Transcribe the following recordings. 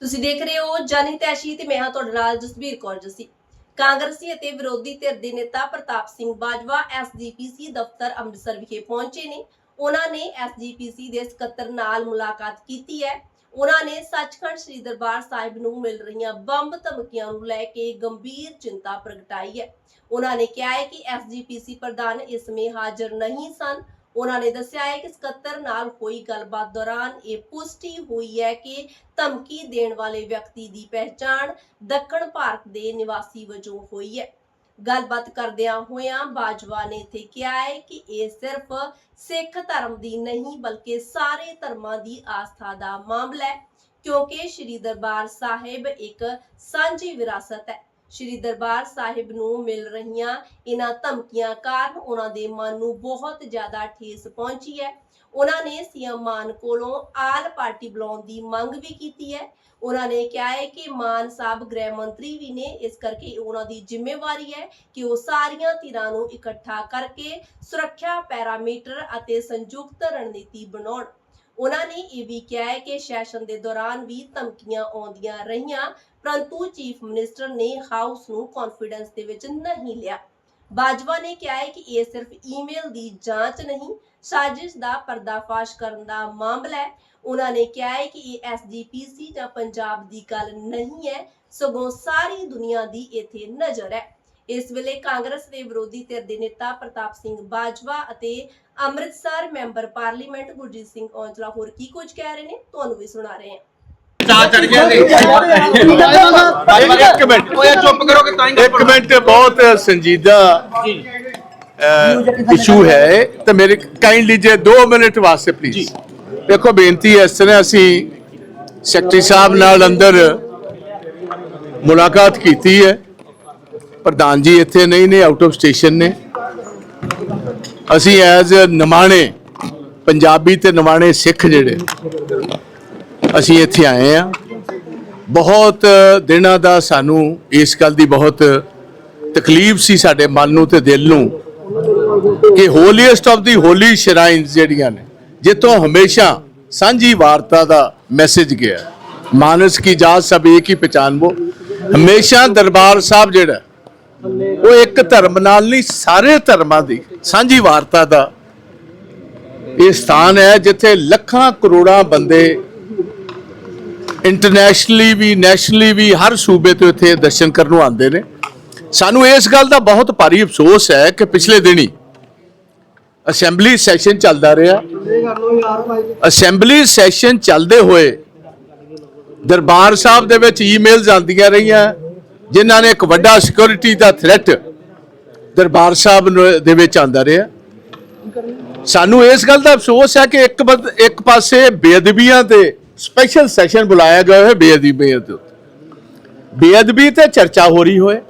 ਤੁਸੀਂ ਦੇਖ ਰਹੇ ਹੋ ਜਾਨੀ ਤੈਸ਼ੀ ਤੇ ਮੈਂ ਹਾਂ ਤੁਹਾਡੇ ਨਾਲ ਜਸਬੀਰ ਕੌਰ ਜੱਸੀ। ਕਾਂਗਰਸੀ ਅਤੇ ਵਿਰੋਧੀ ਧਿਰ ਦੇ ਨੇਤਾ ਪ੍ਰਤਾਪ ਸਿੰਘ ਬਾਜਵਾ ਐਸਜੀਪੀਸੀ ਦਫ਼ਤਰ ਅੰਮ੍ਰਿਤਸਰ ਵਿਖੇ ਪਹੁੰਚੇ ਨੇ। ਉਹਨਾਂ ਨੇ ਐਸਜੀਪੀਸੀ ਦੇ ਸਕੱਤਰ ਨਾਲ ਮੁਲਾਕਾਤ ਕੀਤੀ ਹੈ। ਉਹਨਾਂ ਨੇ ਸੱਚਖੰਡ ਸ੍ਰੀ ਦਰਬਾਰ ਸਾਹਿਬ ਨੂੰ ਮਿਲ ਰਹੀਆਂ ਬੰਬ ਧਮਕੀਆਂ ਨੂੰ ਲੈ ਕੇ ਗੰਭੀਰ ਚਿੰਤਾ ਪ੍ਰਗਟਾਈ ਹੈ। ਉਹਨਾਂ ਨੇ ਕਿਹਾ ਹੈ ਕਿ ਐਸਜੀਪੀਸੀ ਪ੍ਰਧਾਨ ਇਸ ਸਮੇਂ ਹਾਜ਼ਰ ਨਹੀਂ ਸਨ। ਉਹਨਾਂ ਨੇ ਦੱਸਿਆ ਹੈ ਕਿ ਸਕੱਤਰ ਨਾਲ ਹੋਈ ਗੱਲਬਾਤ ਦੌਰਾਨ ਇਹ ਪੁਸ਼ਟੀ ਹੋਈ ਹੈ ਕਿ ਧਮਕੀ ਦੇਣ ਵਾਲੇ ਵਿਅਕਤੀ ਦੀ ਪਹਿਚਾਣ ਦੱਖਣ ਭਾਰਤ ਦੇ ਨਿਵਾਸੀ ਵਜੋਂ ਹੋਈ ਹੈ। ਗੱਲਬਾਤ ਕਰਦਿਆਂ ਹੋਇਆਂ ਬਾਜਵਾ ਨੇ ਇੱਥੇ ਕਿਹਾ ਹੈ ਕਿ ਇਹ ਸਿਰਫ ਸਿੱਖ ਧਰਮ ਦੀ ਨਹੀਂ, ਬਲਕਿ ਸਾਰੇ ਧਰਮਾਂ ਦੀ ਆਸਥਾ ਦਾ ਮਾਮਲਾ ਹੈ, ਕਿਉਂਕਿ ਸ੍ਰੀ ਦਰਬਾਰ ਸਾਹਿਬ ਇੱਕ ਸਾਂਝੀ ਵਿਰਾਸਤ ਹੈ। ਸ੍ਰੀ ਦਰਬਾਰ ਸਾਹਿਬ ਨੂੰ ਮਿਲ ਰਹੀਆਂ ਇਹਨਾਂ ਧਮਕੀਆਂ ਕਾਰਨ ਉਹਨਾਂ ਦੇ ਮਨ ਨੂੰ ਬਹੁਤ ਜ਼ਿਆਦਾ ਠੇਸ ਪਹੁੰਚੀ ਹੈ। ਉਹਨਾਂ ਨੇ ਸੀਐਮ ਮਾਨ ਕੋਲੋਂ ਆਲ ਪਾਰਟੀ ਬੁਲਾਉਣ ਦੀ ਮੰਗ ਵੀ ਕੀਤੀ ਹੈ। ਉਹਨਾਂ ਨੇ ਕਿਹਾ ਹੈ ਕਿ ਮਾਨ ਸਾਹਿਬ ਗ੍ਰਹਿ ਮੰਤਰੀ ਵੀ ਨੇ, ਇਸ ਕਰਕੇ ਉਹਨਾਂ ਦੀ ਜ਼ਿੰਮੇਵਾਰੀ ਹੈ ਕਿ ਉਹ ਸਾਰੀਆਂ ਧਿਰਾਂ ਨੂੰ ਇਕੱਠਾ ਕਰਕੇ ਸੁਰੱਖਿਆ ਪੈਰਾਮੀਟਰ ਅਤੇ ਸੰਯੁਕਤ ਰਣਨੀਤੀ ਬਣਾਉਣ। ਉਹਨਾਂ ਨੇ ਇਹ ਵੀ ਕਿਹਾ ਹੈ ਕਿ ਸੈਸ਼ਨ ਦੇ ਦੌਰਾਨ ਵੀ ਧਮਕੀਆਂ ਆਉਂਦੀਆਂ ਰਹੀਆਂ, ਪਰੰਤੂ ਚੀਫ ਮਿਨਿਸਟਰ ਨੇ ਹਾਊਸ ਨੂੰ ਕੌਨਫੀਡੈਂਸ ਦੇ ਵਿੱਚ ਨਹੀਂ ਲਿਆ। ਬਾਜਵਾ ਨੇ ਕਿਹਾ ਹੈ ਕਿ ਇਹ ਸਿਰਫ ਈਮੇਲ ਦੀ ਜਾਂਚ ਨਹੀਂ, ਸਾਜ਼ਿਸ਼ ਦਾ ਪਰਦਾਫਾਸ਼ ਕਰਨ ਦਾ ਮਾਮਲਾ ਹੈ। ਉਹਨਾਂ ਨੇ ਕਿਹਾ ਹੈ ਕਿ ਇਹ ਐਸਜੀਪੀਸੀ ਜਾਂ ਪੰਜਾਬ ਦੀ ਗੱਲ ਨਹੀਂ ਹੈ, ਸਗੋਂ ਸਾਰੀ ਦੁਨੀਆ ਦੀ ਇੱਥੇ ਨਜ਼ਰ ਹੈ। ਇਸ ਵੇਲੇ ਕਾਂਗਰਸ ਦੇ ਵਿਰੋਧੀ ਧਿਰ ਦੇ ਨੇਤਾ ਪ੍ਰਤਾਪ ਸਿੰਘ ਬਾਜਵਾ ਅਤੇ ਅੰਮ੍ਰਿਤਸਰ ਮੈਂਬਰ ਪਾਰਲੀਮੈਂਟ ਗੁਰਜੀਤ ਸਿੰਘ ਔਜਲਾ ਹੋਰ ਕੀ ਕੁਝ ਕਹਿ ਰਹੇ ਨੇ ਤੁਹਾਨੂੰ ਵੀ ਸੁਣਾ ਰਹੇ ਹਾਂ। ਚਾਰ ਚੜ ਗਿਆ ਨੇ ਇੱਕ ਮਿੰਟ ਓਏ ਚੁੱਪ ਕਰੋਗੇ ਤਾਂ ਹੀ ਇੱਕ ਮਿੰਟ ਬਹੁਤ ਸੰਜੀਦਾ ਇਸ਼ੂ ਹੈ। ਤੇ ਮੇਰੇ ਕਾਈਂਡਲੀ ਜੇ 2 ਮਿੰਟ ਵਾਸਤੇ ਪਲੀਜ਼ ਦੇਖੋ ਬੇਨਤੀ ਹੈ ਇਸ ਤਰ੍ਹਾਂ ਅਸੀਂ ਸੈਕਟਰੀ ਸਾਹਿਬ ਨਾਲ ਅੰਦਰ ਮੁਲਾਕਾਤ ਕੀਤੀ ਹੈ। ਪ੍ਰਧਾਨ ਜੀ ਇੱਥੇ ਨਹੀਂ ਨੇ ਆਊਟ ਆਫ ਸਟੇਸ਼ਨ ਨੇ। ਅਸੀਂ ਐਜ਼ ਨਿਮਾਣੇ, ਪੰਜਾਬੀ ਤੇ ਨਿਮਾਣੇ ਸਿੱਖ ਜਿਹੜੇ, ਅਸੀਂ ਇੱਥੇ ਆਏ ਆ ਬਹੁਤ ਦਿਨਾਂ ਦਾ ਸਾਨੂੰ ਇਸ ਗੱਲ ਦੀ ਬਹੁਤ ਤਕਲੀਫ ਸੀ ਸਾਡੇ ਮਨ ਨੂੰ ਤੇ ਦਿਲ ਨੂੰ ਕਿ ਹੋਲੀਐਸਟ ਆਫ ਦੀ ਹੋਲੀ ਸ਼ਰਾਈਨਸ ਜਿਹੜੀਆਂ ਨੇ, ਜਿੱਥੋਂ ਹਮੇਸ਼ਾ ਸਾਂਝੀ ਵਾਰਤਾ ਦਾ ਮੈਸੇਜ ਗਿਆ। ਮਾਨਸ ਕੀ ਜਾਤ ਸਭ ਇੱਕ ਹੀ ਪਛਾਨਵੋ ਹਮੇਸ਼ਾ ਦਰਬਾਰ ਸਾਹਿਬ ਜਿਹੜਾ ਉਹ ਇੱਕ ਧਰਮ ਨਾਲ ਨਹੀਂ, ਸਾਰੇ ਧਰਮਾਂ ਦੀ ਸਾਂਝੀ ਵਾਰਤਾ ਦਾ ਇਹ ਸਥਾਨ ਹੈ, ਜਿੱਥੇ ਲੱਖਾਂ ਕਰੋੜਾਂ ਬੰਦੇ ਇੰਟਰਨੈਸ਼ਨਲੀ ਵੀ ਨੈਸ਼ਨਲੀ ਵੀ ਹਰ ਸੂਬੇ ਤੋਂ ਇੱਥੇ ਦਰਸ਼ਨ ਕਰਨ ਨੂੰ ਆਉਂਦੇ ਨੇ। ਸਾਨੂੰ ਇਸ ਗੱਲ ਦਾ ਬਹੁਤ ਭਾਰੀ ਅਫਸੋਸ ਹੈ ਕਿ ਪਿਛਲੇ ਦਿਨੀ ਅਸੈਂਬਲੀ ਸੈਸ਼ਨ ਚੱਲਦਾ ਰਿਹਾ। ਅਸੈਂਬਲੀ ਸੈਸ਼ਨ ਚੱਲਦੇ ਹੋਏ ਦਰਬਾਰ ਸਾਹਿਬ ਦੇ ਵਿੱਚ ਈਮੇਲਸ ਆਉਂਦੀਆਂ ਰਹੀਆਂ। ਜਿਨ੍ਹਾਂ ਨੇ ਇੱਕ ਵੱਡਾ ਸਿਕਿਉਰਿਟੀ ਦਾ ਥ੍ਰੈਟ ਦਰਬਾਰ ਸਾਹਿਬ ਦੇ ਵਿੱਚ ਆਂਦਾ ਰਿਹਾ। ਸਾਨੂੰ ਇਸ ਗੱਲ ਦਾ ਅਫਸੋਸ ਹੈ ਕਿ ਇੱਕ ਬਦ- ਇੱਕ ਪਾਸੇ ਬੇਅਦਬੀਆਂ ਤੇ ਸਪੈਸ਼ਲ ਸੈਸ਼ਨ ਬੁਲਾਇਆ ਗਿਆ ਹੈ ਬੇਅਦਬੀਆਂ ਤੇ ਬੇਅਦਬੀ ਤੇ ਚਰਚਾ ਹੋ ਰਹੀ ਹੋਏ।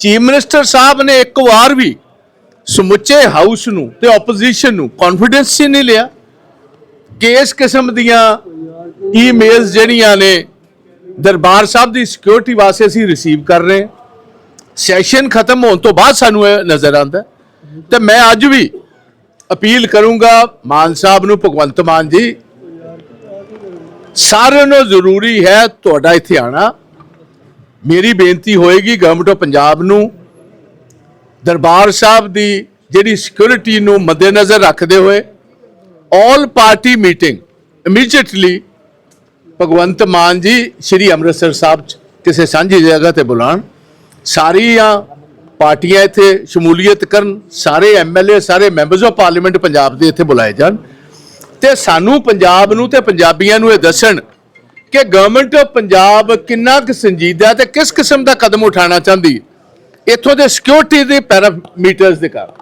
ਚੀਫ ਮਿਨਿਸਟਰ ਸਾਹਿਬ ਨੇ ਇੱਕ ਵਾਰ ਵੀ ਸਮੁੱਚੇ ਹਾਊਸ ਨੂੰ ਤੇ ਆਪੋਜੀਸ਼ਨ ਨੂੰ ਕੌਨਫੀਡੈਂਸ ਹੀ ਨਹੀਂ ਲਿਆ। ਕਿ ਇਸ ਕਿਸਮ ਦੀਆਂ ਈਮੇਲਸ ਜਿਹੜੀਆਂ ਨੇ ਦਰਬਾਰ ਸਾਹਿਬ ਦੀ ਸਿਕਿਉਰਿਟੀ ਵਾਸਤੇ ਅਸੀਂ ਰਿਸੀਵ ਕਰ ਰਹੇ ਹਾਂ ਸੈਸ਼ਨ ਖਤਮ ਹੋਣ ਤੋਂ ਬਾਅਦ ਸਾਨੂੰ ਇਹ ਨਜ਼ਰ ਆਉਂਦਾ ਹੈ। ਤੇ ਮੈਂ ਅੱਜ ਵੀ ਅਪੀਲ ਕਰੂੰਗਾ ਮਾਨ ਸਾਹਿਬ ਨੂੰ, ਭਗਵੰਤ ਮਾਨ ਜੀ, ਸਾਰਿਆਂ ਨੂੰ ਜ਼ਰੂਰੀ ਹੈ ਤੁਹਾਡਾ ਇੱਥੇ ਆਣਾ ਮੇਰੀ ਬੇਨਤੀ ਹੋਏਗੀ ਗਵਰਨਮੈਂਟ ਆਫ ਪੰਜਾਬ ਨੂੰ, ਦਰਬਾਰ ਸਾਹਿਬ ਦੀ ਜਿਹੜੀ ਸਿਕਿਉਰਿਟੀ ਨੂੰ ਮੱਦੇਨਜ਼ਰ ਰੱਖਦੇ ਹੋਏ all party meeting immediately Bhagwant Mann ji, Shri Amritsar ਸਾਹਿਬ 'ਚ, ਕਿਸੇ ਸਾਂਝੀ ਜਗ੍ਹਾ ਤੇ ਬੁਲਾਣ। ਸਾਰੀਆਂ ਪਾਰਟੀਆਂ ਇੱਥੇ ਸ਼ਮੂਲੀਅਤ ਕਰਨ, ਸਾਰੇ ਐਮਐਲਏ ਸਾਰੇ ਮੈਂਬਰਸ ਆਫ ਪਾਰਲੀਮੈਂਟ ਪੰਜਾਬ ਦੇ ਇੱਥੇ ਬੁਲਾਏ ਜਾਣ। ਤੇ ਸਾਨੂੰ ਪੰਜਾਬ ਨੂੰ ਤੇ ਪੰਜਾਬੀਆਂ ਨੂੰ ਇਹ ਦੱਸਣ ਕਿ ਗਵਰਨਮੈਂਟ ਆਫ ਪੰਜਾਬ ਕਿੰਨਾ ਕੁ ਸੰਜੀਦਾ ਤੇ ਕਿਸ ਕਿਸਮ ਦਾ ਕਦਮ ਉਠਾਉਣਾ ਚਾਹੁੰਦੀ ਇੱਥੋਂ ਦੇ ਸਿਕਿਉਰਿਟੀ ਦੇ ਪੈਰਾਮੀਟਰਸ ਦੇ ਕਾਰਨ,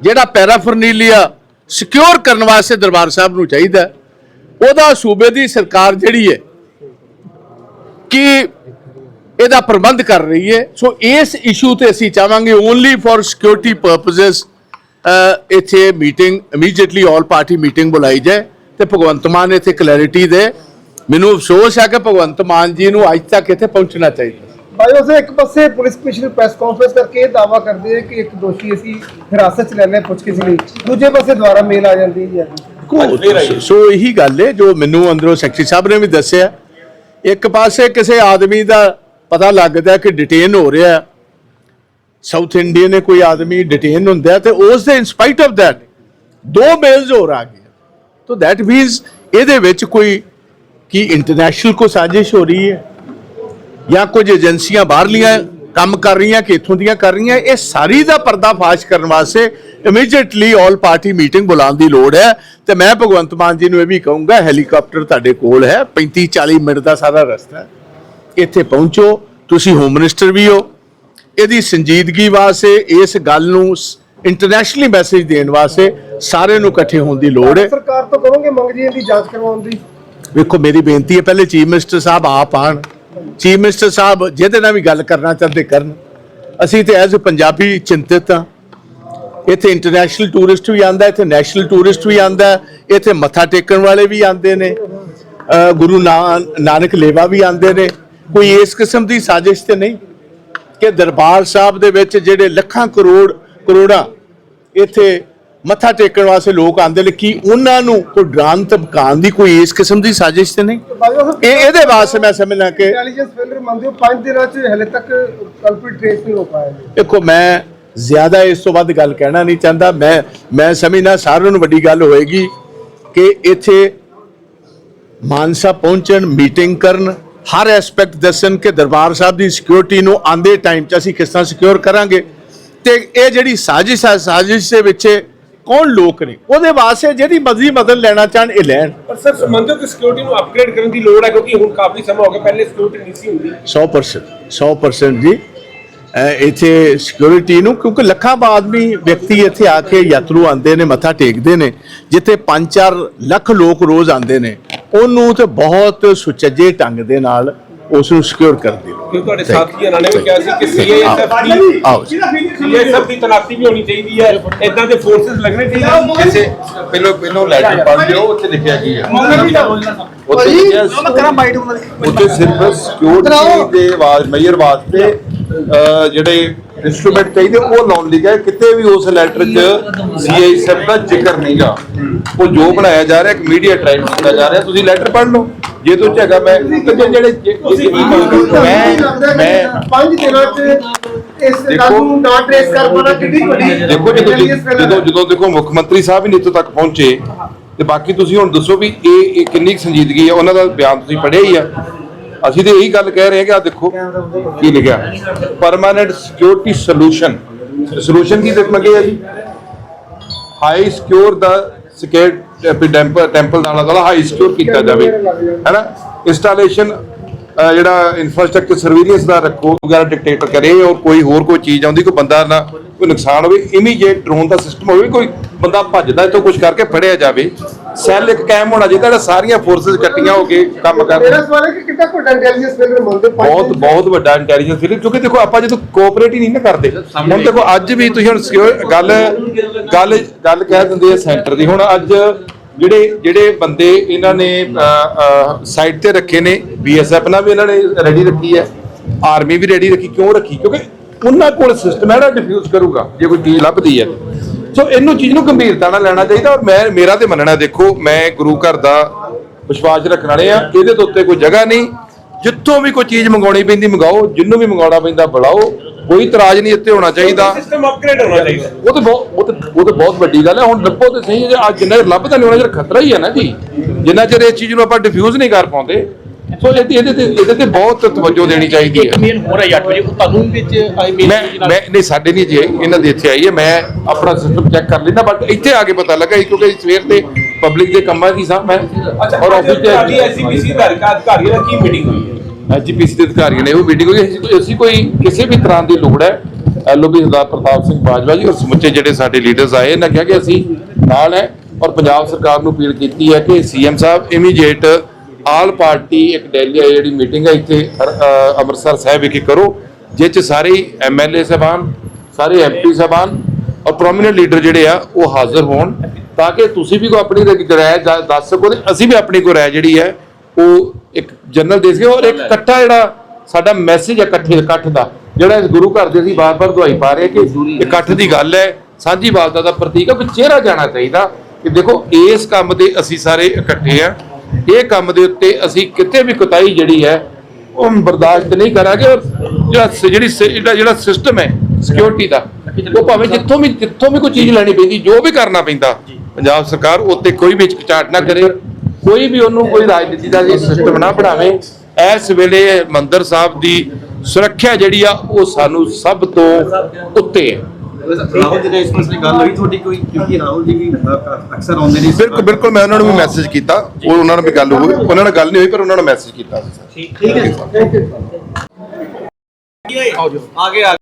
ਜਿਹੜਾ ਪੈਰਾਫਰਨੀਲੀਆ ਸਿਕਿਉਰ ਕਰਨ ਵਾਸਤੇ ਦਰਬਾਰ ਸਾਹਿਬ ਨੂੰ ਚਾਹੀਦਾ ਉਹਦਾ ਸੂਬੇ ਦੀ ਸਰਕਾਰ ਜਿਹੜੀ ਹੈ ਕਿ ਇਹਦਾ ਪ੍ਰਬੰਧ ਕਰ ਰਹੀ ਹੈ। ਸੋ ਇਸ ਇਸ਼ੂ ਤੇ ਅਸੀਂ ਚਾਹਾਂਗੇ ਓਨਲੀ ਫॉर ਸਿਕਿਉਰਿਟੀ ਪਰਪਸਸ ਇੱਥੇ meeting immediately all party meeting ਬੁਲਾਈ ਜਾਏ ਤੇ ਭਗਵੰਤ ਮਾਨ ਇੱਥੇ ਕਲੈਰਿਟੀ ਦੇ। ਮੈਨੂੰ ਅਫਸੋਸ ਹੈ ਕਿ ਭਗਵੰਤ ਮਾਨ ਜੀ ਨੂੰ ਅੱਜ ਤੱਕ ਇੱਥੇ ਪਹੁੰਚਣਾ ਚਾਹੀਦਾ। ਭਾਈ ਉਸੇ ਇੱਕ ਪਾਸੇ ਪੁਲਿਸ ਕਮਿਸ਼ਨਰ ਪ੍ਰੈਸ ਕਾਨਫਰੰਸ ਕਰਕੇ ਇਹ ਦਾਵਾ ਕਰਦੇ ਹੈ ਕਿ ਇੱਕ ਦੋਸ਼ੀ ਅਸੀਂ ਹਿਰਾਸਤ 'ਚ ਲੈਣੇ ਪੁੱਛ ਕਿਸੇ ਲਈ। ਦੂਜੇ ਪਾਸੇ ਦੁਬਾਰਾ ਮੇਲ ਆ ਜਾਂਦੀ ਹੈ। ਸੋ ਇਹੀ ਗੱਲ ਹੈ ਜੋ ਮੈਨੂੰ ਅੰਦਰੋਂ ਸੈਕਟਰੀ ਸਾਹਿਬ ਨੇ ਵੀ ਦੱਸਿਆ। ਇੱਕ ਪਾਸੇ ਕਿਸੇ ਆਦਮੀ ਦਾ ਪਤਾ ਲੱਗਦਾ ਕਿ ਡਿਟੇਨ ਹੋ ਰਿਹਾ ਸਾਊਥ ਇੰਡੀਅਨ ਨੇ ਕੋਈ ਆਦਮੀ ਡਿਟੇਨ ਹੁੰਦਾ ਹੈ ਤੇ ਉਸ ਦੇ ਇਨਸਪਾਈਟ ਆਫ ਥੈਟ ਦੋ ਮੇਲਸ ਹੋਰ ਆ ਗਏ ਤੋ ਥੈਟ ਮੀਨਸ ਇਹਦੇ ਵਿੱਚ ਕੋਈ ਕੀ ਇੰਟਰਨੈਸ਼ਨਲ ਕੋ ਸਾਜ਼ਿਸ਼ ਹੋ ਰਹੀ ਹੈ ਜਾਂ ਕੁਝ ਏਜੰਸੀਆਂ ਬਾਹਰਲੀਆਂ ਕੰਮ ਕਰ ਰਹੀਆਂ ਕਿ ਇੱਥੋਂ ਦੀਆਂ ਕਰ ਰਹੀਆਂ ਇਹ ਸਾਰੀ ਦਾ ਪਰਦਾਫਾਸ਼ ਕਰਨ ਵਾਸਤੇ ਇਮੀਡੀਏਟਲੀ ਆਲ ਪਾਰਟੀ ਮੀਟਿੰਗ ਬੁਲਾਉਣ ਦੀ ਲੋੜ ਹੈ। ਤੇ ਮੈਂ ਭਗਵੰਤ ਮਾਨ ਜੀ ਨੂੰ ਇਹ ਵੀ ਕਹੂੰਗਾ ਹੈਲੀਕਾਪਟਰ ਤੁਹਾਡੇ ਕੋਲ ਹੈ 35 40 ਮਿੰਟ ਦਾ ਸਾਰਾ ਰਸਤਾ ਹੈ। ਇੱਥੇ ਪਹੁੰਚੋ ਤੁਸੀਂ ਹੋਮ ਮਿਨਿਸਟਰ ਵੀ ਹੋ। ਇਹਦੀ ਸੰਜੀਦਗੀ ਵਾਸਤੇ ਇਸ ਗੱਲ ਨੂੰ ਇੰਟਰਨੈਸ਼ਨਲੀ ਮੈਸੇਜ ਦੇਣ ਵਾਸਤੇ ਸਾਰੇ ਨੂੰ ਇਕੱਠੇ ਹੋਣ ਦੀ ਲੋੜ ਹੈ। ਸਰਕਾਰ ਤੋਂ ਕਰੋਗੇ ਮੰਗ ਜੀ ਇਹਦੀ ਜਾਂਚ ਕਰਵਾਉਣ ਦੀ? ਵੇਖੋ ਮੇਰੀ ਬੇਨਤੀ ਹੈ ਪਹਿਲੇ ਚੀਫ ਮਿਨਿਸਟਰ ਸਾਹਿਬ ਆਪ ਆਣ ਚੀਫ ਮਿਨਿਸਟਰ ਸਾਹਿਬ, ਜਿਹਦੇ ਨਾਲ ਵੀ ਗੱਲ ਕਰਨਾ ਚਾਹੁੰਦੇ ਕਰਨ, ਅਸੀਂ ਤੇ ਐਜ਼ ਪੰਜਾਬੀ ਚਿੰਤਿਤ ਹਾਂ। ਇੱਥੇ ਇੰਟਰਨੈਸ਼ਨਲ ਟੂਰਿਸਟ ਵੀ ਆਂਦਾ ਇੱਥੇ ਨੈਸ਼ਨਲ ਟੂਰਿਸਟ ਵੀ ਆਂਦਾ ਇੱਥੇ ਮੱਥਾ ਟੇਕਣ ਵਾਲੇ ਵੀ ਆਂਦੇ ਨੇ ਗੁਰੂ ਨਾ- ਨਾਨਕ ਲੇਵਾ ਵੀ ਆਂਦੇ ਨੇ। ਕੋਈ ਇਸ ਕਿਸਮ ਦੀ ਸਾਜ਼ਿਸ਼ ਤੇ ਨਹੀਂ ਕਿ ਦਰਬਾਰ ਸਾਹਿਬ ਦੇ ਵਿੱਚ ਜਿਹੜੇ ਲੱਖਾਂ ਕਰੋੜ, ਕਰੋੜਾਂ ਇੱਥੇ ਮੱਥਾ ਟੇਕਣ ਵਾਸਤੇ ਲੋਕ ਆਂਦੇ ਨੇ ਕੀ ਉਹਨਾਂ ਨੂੰ ਕੋਈ ਡਰਾਨ ਧਮਕਾਉਣ ਦੀ ਕੋਈ ਇਸ ਕਿਸਮ ਦੀ ਸਾਜ਼ਿਸ਼ ਤੇ ਨਹੀਂ? ਇਹ ਇਹਦੇ ਵਾਸਤੇ ਮੈਂ ਸਮਝਣਾ ਕਿ ਇੰਟੈਲੀਜੈਂਸ ਫੇਲਰ ਮੰਨਦੇ ਹੋ 5 ਦਿਨਾਂ ਚ ਹਲੇ ਤੱਕ ਕਲਪਿਟ ਟ੍ਰੇਸ ਨਹੀਂ ਹੋ ਪਾਇਆ ਜੀ। ਦੇਖੋ ਮੈਂ ਜ਼ਿਆਦਾ ਇਸ ਤੋਂ ਵੱਧ ਗੱਲ ਕਹਿਣਾ ਨਹੀਂ ਚਾਹੁੰਦਾ। ਮੈਂ ਮੈਂ ਸਮਝਣਾ ਸਾਰਿਆਂ ਨੂੰ ਵੱਡੀ ਗੱਲ ਹੋਏਗੀ ਕਿ ਇੱਥੇ ਮਾਨਸਾ ਪਹੁੰਚਣ ਮੀਟਿੰਗ ਕਰਨ ਹਰ ਐਸਪੈਕਟ ਦੱਸਣ ਕਿ ਦਰਬਾਰ ਸਾਹਿਬ ਦੀ ਸਿਕਿਉਰਿਟੀ ਨੂੰ ਆਂਦੇ ਟਾਈਮ 'ਚ ਅਸੀਂ ਕਿਸ ਤਰ੍ਹਾਂ ਸਿਕਿਉਰ ਕਰਾਂਗੇ। ਤੇ ਇਹ ਜਿਹੜੀ ਸਾਜ਼ਿਸ਼ ਹੈ ਸਾਜ਼ਿਸ਼ ਦੇ ਵਿੱਚ ਕੌਣ ਲੋਕ ਨੇ? ਉਹਦੇ ਵਾਸਤੇ ਜਿਹੜੀ ਮਰਜ਼ੀ ਮਦਦ ਲੈਣਾ ਚਾਹਣ ਇਹ ਲੈਣ। ਪਰ ਸਰ ਹੋ ਕਿ ਸਿਕਿਉਰਿਟੀ ਨੂੰ ਅਪਗ੍ਰੇਡ ਕਰਨ ਦੀ ਲੋੜ ਹੈ ਕਿਉਂਕਿ ਹੁਣ ਕਾਫੀ ਸਮਾਂ ਹੋ ਗਿਆ ਪਹਿਲੇ ਸਿਕਿਉਰਿਟੀ ਨਹੀਂ ਸੀ ਹੁੰਦੀ। 100% 100% ਜੀ। ਇੱਥੇ ਸਿਕਿਉਰਿਟੀ ਨੂੰ ਕਿਉਂਕਿ ਲੱਖਾਂ ਆਦਮੀ ਵਿਅਕਤੀ ਇੱਥੇ ਆ ਕੇ ਯਾਤਰੂ ਆਉਂਦੇ ਨੇ ਮੱਥਾ ਟੇਕਦੇ ਨੇ ਜਿੱਥੇ 5-4 ਲੱਖ ਲੋਕ ਰੋਜ਼ ਆਉਂਦੇ ਨੇ। ਉਹਨੂੰ ਤੇ ਬਹੁਤ ਸੁਚੱਜੇ ਢੰਗ ਦੇ ਨਾਲ ਉਸ ਨੂੰ ਸਿਕਿਉਰ ਕਰਦੇ ਕਿ ਤੁਹਾਡੇ ਸਾਥੀਆਂ ਨੇ ਵੀ ਕਿਹਾ ਸੀ ਕਿ ਸੀਆਈਐਸਐਫ ਦੀ ਆਓ ਸੀਆਈਐਸਐਫ ਦੀ ਤਨਾਤੀ ਵੀ ਹੋਣੀ ਚਾਹੀਦੀ ਹੈ। ਇਦਾਂ ਦੇ ਫੋਰਸਸ ਲੱਗਣੇ ਚਾਹੀਦੇ ਨੇ। ਕਿਸੇ ਪਹਿਲੋਂ ਪਹਿਲੋਂ ਲੈਟਰ ਪੜ੍ਹ ਲਿਓ ਉੱਥੇ ਲਿਖਿਆ ਕੀ ਹੈ ਉੱਥੇ ਲਿਖਿਆ ਉੱਥੇ ਸਿਰਫ ਸਿਕਿਉਰਿਟੀ ਦੇ ਆਵਾਜ਼ ਮੇਜਰ ਵਾਸਤੇ ਅਹ, ਜਿਹੜੇ ਇਨਸਟਰੂਮੈਂਟ ਚਾਹੀਦੇ ਉਹ ਲਾਉਣ ਲਈ ਗਏ। ਕਿਤੇ ਵੀ ਉਸ ਲੈਟਰ 'ਚ ਸੀਆਈਐਸਐਫ ਦਾ ਜ਼ਿਕਰ ਨਹੀਂਗਾ। ਉਹ ਜੋ ਬਣਾਇਆ ਜਾ ਰਿਹਾ ਇੱਕ ਮੀਡੀਆ ਟ੍ਰਾਈਬ ਕੀਤਾ ਜਾ ਰਿਹਾ। ਤੁਸੀਂ ਲੈਟਰ ਪੜ੍ਹ ਲਓ। ਜੇ ਤੁਝ ਹੈਗਾ ਮੈਂ ਤੇ ਜਿਹੜੇ ਮੈਂ ਮੈਂ 5 ਦਿਨਾਂ ਚ ਇਸ ਗੱਲ ਦੇਖੋ- ਨੂੰ ਨਾ ਟ੍ਰੇਸ ਕਰ ਪਾਣਾ ਕਿੰਨੀ ਵੱਡੀ ਦੇਖੋ ਜਦੋਂ intelligence failure ਜਦੋਂ ਹੈ। ਜਦੋਂ ਦੇਖੋ ਮੁੱਖ ਮੰਤਰੀ ਸਾਹਿਬ ਹੀ ਨੀਤੋਂ ਤੱਕ ਪਹੁੰਚੇ ਤੇ ਬਾਕੀ ਤੁਸੀਂ ਹੁਣ ਦੱਸੋ ਵੀ ਇਹ ਇਹ ਕਿੰਨੀ ਸੰਜੀਦਗੀ ਹੈ? ਉਹਨਾਂ ਦਾ ਬਿਆਨ ਤੁਸੀਂ ਪੜ੍ਹਿਆ ਹੀ ਆ। ਅਸੀਂ ਤੇ ਇਹੀ ਗੱਲ ਕਹਿ ਰਹੇ ਹਾਂ ਕਿ ਆ ਦੇਖੋ ਕੀ ਲਿਖਿਆ। ਪਰਮਾਨੈਂਟ ਸਿਕਿਉਰਿਟੀ ਸੋਲੂਸ਼ਨ ਸੋਲੂਸ਼ਨ ਕੀ ਦੇਖ ਮੰਗੇ ਆ ਜੀ? ਹਾਈ ਸਿਕਿਉਰ ਦਾ ਸਿਕਿਉਰ ਟੈਂਪਲ ਟੈਂਪਲ ਦਾ ਆਲਾ ਹਾਈ ਸਿਕਿਉਰ ਕੀਤਾ ਜਾਵੇ। ਹੈਨਾ? ਇੰਸਟਾਲੇਸ਼ਨ ਜਿਹੜਾ ਇਨਫਰਾਸਟ੍ਰਕਚਰ ਸਰਵੀਲੈਂਸ ਦਾ ਰੱਖੋ, ਵਗੈਰਾ ਡਿਕਟੇਟਰ ਕਰੇ ਔਰ ਕੋਈ ਹੋਰ ਕੋਈ ਚੀਜ਼ ਆਉਂਦੀ, ਕੋਈ ਬੰਦਾ ਨਾ, ਕੋਈ ਨੁਕਸਾਨ ਹੋਵੇ ਇਮੀਡੀਏਟ ਡਰੋਨ ਦਾ ਸਿਸਟਮ ਹੋਵੇ, ਕੋਈ ਬੰਦਾ ਭੱਜਦਾ ਇੱਥੋਂ ਕੁਝ ਕਰਕੇ ਫੜਿਆ ਜਾਵੇ। ਸੈੱਲ ਇੱਕ ਕਾਇਮ ਹੋਣਾ ਚਾਹੀਦਾ ਜਿਹੜਾ ਸਾਰੀਆਂ ਫੋਰਸਸ ਇਕੱਠੀਆਂ ਹੋ ਕੇ ਕੰਮ ਕਰਨ ਮੇਰਾ ਸਵਾਲ ਹੈ ਕਿ ਕਿੰਨਾ ਕੋਈ ਇੰਟੈਲੀਜੈਂਸ ਫੇਲਰ ਮੰਨਦੇ ਬਹੁਤ? ਬਹੁਤ ਵੱਡਾ ਇੰਟੈਲੀਜੈਂਸ ਫਿਲਿਪ ਕਿਉਂਕਿ ਦੇਖੋ ਆਪਾਂ ਜਦੋਂ ਕੋਆਪਰੇਟ ਹੀ ਨਹੀਂ ਨਾ ਕਰਦੇ ਹੁਣ ਦੇਖੋ ਅੱਜ ਵੀ ਤੁਸੀਂ ਹੁਣ secure- ਗੱਲ ਗੱਲ ਗੱਲ ਕਹਿ ਦਿੰਦੇ ਆ ਸੈਂਟਰ ਦੀ। ਹੁਣ ਅੱਜ ਜਿਹੜੇ ਜਿਹੜੇ ਬੰਦੇ ਇਹਨਾਂ ਨੇ ਸਾਈਡ ਤੇ ਰੱਖੇ ਨੇ ਬੀਐਸਐਫ ਨਾਲ ਵੀ ਇਹਨਾਂ ਨੇ ਰੈਡੀ ਰੱਖੀ ਹੈ ਆਰਮੀ ਵੀ ਰੈਡੀ ਰੱਖੀ ਕਿਉਂ ਰੱਖੀ? ਕਿਉਂਕਿ ਉਹਨਾਂ ਕੋਲ ਸਿਸਟਮ ਹੈ ਨਾ ਡਿਫਿਊਜ਼ ਕਰੂਗਾ ਜੇ ਕੋਈ ਚੀਜ਼ ਲੱਭਦੀ ਹੈ। ਸੋ ਇਹਨੂੰ ਚੀਜ਼ ਨੂੰ ਗੰਭੀਰਤਾ ਨਾਲ ਲੈਣਾ ਚਾਹੀਦਾ ਔਰ ਮੈਂ ਮੇਰਾ ਤੇ ਮੰਨਣਾ ਦੇਖੋ ਮੈਂ ਗੁਰੂ ਘਰ ਦਾ ਵਿਸ਼ਵਾਸ ਰੱਖਣ ਵਾਲੇ ਆ ਇਹਦੇ ਤੋਂ ਉੱਤੇ ਕੋਈ ਜਗ੍ਹਾ ਨਹੀਂ। ਜਿੱਥੋਂ ਵੀ ਕੋਈ ਚੀਜ਼ ਮੰਗਾਉਣੀ ਪੈਂਦੀ ਮੰਗਾਓ ਜਿੰਨੂੰ ਵੀ ਮੰਗਾਉਣਾ ਪੈਂਦਾ ਬੁਲਾਓ। ਕੋਈ ਇਤਰਾਜ਼ ਨਹੀਂ ਇੱਥੇ ਹੋਣਾ ਚਾਹੀਦਾ। ਸਿਸਟਮ ਅਪਗ੍ਰੇਡ ਹੋਣਾ ਚਾਹੀਦਾ। ਉਹ ਤੇ ਬਹੁਤ ਉਹ ਤੇ ਉਹ ਤੇ ਬਹੁਤ ਵੱਡੀ ਗੱਲ ਹੈ ਹੁਣ ਲੱਭੋ ਤੇ ਸਹੀ ਜੇ ਅੱਜ ਜਿੰਨਾ ਲੱਭਦਾ ਨਹੀਂ ਉਹਨਾਂ ਚਿਰ ਖਤਰਾ ਹੀ ਹੈ ਨਾ ਜੀ। ਜਿੰਨਾ ਚਿਰ ਇਸ ਚੀਜ਼ ਨੂੰ ਆਪਾਂ ਡਿਫਿਊਜ਼ ਨਹੀਂ ਕਰ ਪਾਉਂਦੇ ਸੋ ਇਹਦੇ ਇਹਦੇ ਤੇ ਇਹਦੇ ਤੇ ਬਹੁਤ ਤਵੱਜੋ ਦੇਣੀ ਚਾਹੀਦੀ ਇੱਕ ਹੈ। ਮੇਲ ਹੋ ਰਿਹਾ 8 ਵਜੇ ਉਹ ਤੁਹਾਨੂੰ ਵਿੱਚ ਆਈ ਮੇਲ ਮੈਂ ਮੈਂ ਨਹੀਂ ਸਾਡੇ ਨਹੀਂ ਜੀ ਇਹਨਾਂ ਦੇ ਇੱਥੇ ਆਈ ਹੈ। ਮੈਂ ਆਪਣਾ ਸਿਸਟਮ ਚੈੱਕ ਕਰ ਲੈਂਦਾ ਬਟ ਇੱਥੇ ਆ ਕੇ ਪਤਾ ਲੱਗਾ ਕਿਉਂਕਿ ਸਵੇਰ ਤੇ ਪਬਲਿਕ ਦੇ ਕੰਮਾਂ ਦੀ ਸਾਂ ਮੈਂ ਅੱਛਾ ਔਰ ਆਫਿਸ ਤੇ ਐਸਸੀਪੀਸੀ ਅਧਿਕਾਰੀਆਂ ਨਾਲ ਕੀ ਮੀਟਿੰਗ ਹੋਈ ਹੈ? ਐਜੀਪੀਸੀ ਦੇ ਅਧਿਕਾਰੀਆਂ ਨੇ ਉਹ ਮੀਟਿੰਗ ਹੋਈ ਅਸੀਂ ਕੋਈ- ਅਸੀਂ ਕੋਈ ਕਿਸੇ ਵੀ ਤਰ੍ਹਾਂ ਦੀ ਲੋੜ ਹੈ ਐਲਓਬੀ ਸਰਦਾਰ ਪ੍ਰਤਾਪ ਸਿੰਘ ਬਾਜਵਾ ਜੀ ਔਰ ਸਮੁੱਚੇ ਜਿਹੜੇ ਸਾਡੇ ਲੀਡਰਸ ਆਏ ਇਹਨਾਂ ਕਿਹਾ ਕਿ ਅਸੀਂ ਨਾਲ ਹੈ ਔਰ ਪੰਜਾਬ ਸਰਕਾਰ ਨੂੰ ਅਪੀਲ ਕੀਤੀ ਹੈ ਕਿ ਸੀਐਮ ਸਾਹਿਬ ਇਮੀਡੀਏਟ ਆਲ ਪਾਰਟੀ ਇੱਕ ਦਿੱਲੀ ਜਿਹੜੀ ਮੀਟਿੰਗ ਹੈ ਇੱਥੇ ਅੰਮ੍ਰਿਤਸਰ ਸਾਹਿਬ ਵਿਖੇ ਕਰੋ ਜਿਸ ਚ ਸਾਰੇ ਐਮਐਲਏ ਸਾਹਿਬਾਨ ਸਾਰੇ ਐਮਪੀ ਸਾਹਿਬਾਨ ਔਰ ਪ੍ਰੋਮਿਨੈਂਟ ਲੀਡਰ ਜਿਹੜੇ ਆ ਉਹ ਹਾਜ਼ਰ ਹੋਣ ਤਾਂ ਕਿ ਤੁਸੀਂ ਵੀ ਕੋਈ ਆਪਣੀ ਰਾਏ ਦੱਸ ਸਕੋ ਤੇ ਅਸੀਂ ਵੀ ਆਪਣੀ ਕੋਈ ਰਾਏ ਜਿਹੜੀ ਹੈ ਉਹ ਇੱਕ ਜਨਰਲ ਦੇ ਸਕੀਏ ਔਰ ਇੱਕ ਇਕੱਠਾ ਜਿਹੜਾ ਸਾਡਾ ਮੈਸੇਜ ਹੈ ਇਕੱਠੇ ਇਕੱਠ ਦਾ ਜਿਹੜਾ ਇਸ ਗੁਰੂ ਘਰ ਦੇ ਅਸੀਂ ਬਾਰ-ਬਾਰ ਦੁਆਈ ਪਾ ਰਹੇ ਕਿ ਇਕੱਠ ਦੀ ਗੱਲ ਹੈ ਸਾਂਝੀ ਵਾਲਤਾ ਦਾ ਪ੍ਰਤੀਕ ਹੈ ਵੀ ਚਿਹਰਾ ਜਾਣਾ ਚਾਹੀਦਾ ਕਿ ਦੇਖੋ ਇਸ ਕੰਮ ਦੇ ਅਸੀਂ ਸਾਰੇ ਇਕੱਠੇ ਆ ਇਹ ਕੰਮ ਦੇ ਉੱਤੇ ਅਸੀਂ ਕਿਤੇ ਵੀ ਕੁਤਾਈ ਜਿਹੜੀ ਹੈ, ਉਹ ਬਰਦਾਸ਼ਤ ਨਹੀਂ ਕਰਾਂਗੇ ਔਰ ਜਿਹੜਾ ਜਿਹੜੀ ਜਿਹੜਾ ਸਿਸਟਮ ਹੈ ਸਿਕਿਉਰਿਟੀ ਦਾ, ਉਹ ਭਾਵੇਂ ਜਿੱਥੋਂ ਵੀ ਜਿੱਥੋਂ ਵੀ ਕੋਈ ਚੀਜ਼ ਲੈਣੀ ਪੈਂਦੀ, ਜੋ ਵੀ ਕਰਨਾ ਪੈਂਦਾ, ਪੰਜਾਬ ਸਰਕਾਰ ਉੱਤੇ ਕੋਈ ਵੀ ਹਿਚਕਚਾਹਟ ਨਾ ਕਰੇ, ਕੋਈ ਵੀ ਉਹਨੂੰ ਕੋਈ ਰਾਜਨੀਤੀ ਦਾ ਸਿਸਟਮ ਨਾ ਬਣਾਵੇ, ਇਸ ਵੇਲੇ ਮੰਦਰ ਸਾਹਿਬ ਦੀ ਸੁਰੱਖਿਆ ਜਿਹੜੀ ਆ, ਉਹ ਸਾਨੂੰ ਸਭ ਤੋਂ ਉੱਤੇ ਹੈ। ਰਾਹੁਲ ਜੀ ਨਾਲ ਇਸ ਮਸਲੇ ਗੱਲ ਹੋਈ ਤੁਹਾਡੀ ਕੋਈ? ਕਿਉਂਕਿ ਰਾਹੁਲ ਜੀ ਵੀ ਅਕਸਰ ਆਉਂਦੇ ਨੇ ਬਿਲਕੁਲ ਬਿਲਕੁਲ ਮੈਂ ਉਹਨਾਂ ਨੂੰ ਵੀ ਮੈਸੇਜ ਕੀਤਾ। ਉਹ ਉਹਨਾਂ ਨਾਲ ਵੀ ਗੱਲ ਹੋਈ। ਉਹਨਾਂ ਨਾਲ ਗੱਲ ਨਹੀਂ ਹੋਈ ਪਰ ਉਹਨਾਂ ਨੂੰ ਮੈਸੇਜ ਕੀਤਾ ਸੀ ਸਰ ਠੀਕ ਹੈ। ਆਗੇ ਆ